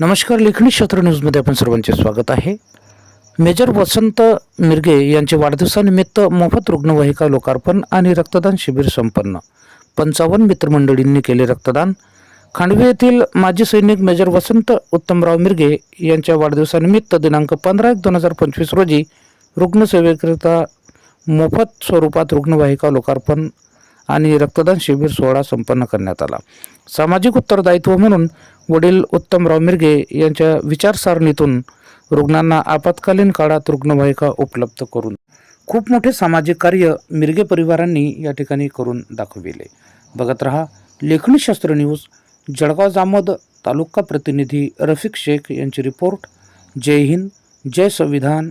नमस्कार लेखणी क्षेत्र न्यूजमध्ये आपण सर्वांचे स्वागत आहे. मेजर वसंत मिरगे यांचे वाढदिवसानिमित्त मोफत रुग्णवाहिका लोकार्पण आणि रक्तदान शिबिर संपन्न. पंचावन्न मित्रमंडळींनी केले रक्तदान. खांडवे येथील माजी सैनिक मेजर वसंत उत्तमराव मिरगे यांच्या वाढदिवसानिमित्त दिनांक पंधरा एक दोन हजार पंचवीस रोजी रुग्णसेवेकरिता मोफत स्वरूपात रुग्णवाहिका लोकार्पण आणि रक्तदान शिबिर सोहळा संपन्न करण्यात आला. सामाजिक उत्तरदायित्व म्हणून वडील उत्तमराव मिरगे यांच्या विचारसारणीतून रुग्णांना आपत्कालीन काळात रुग्णवाहिका उपलब्ध करून खूप मोठे सामाजिक कार्य मिरगे परिवारांनी या ठिकाणी करून दाखविले. बघत रहा लेखणी शास्त्र न्यूज जळगाव जामोद तालुका प्रतिनिधी रफिक शेख यांची रिपोर्ट. जय हिंद जय संविधान.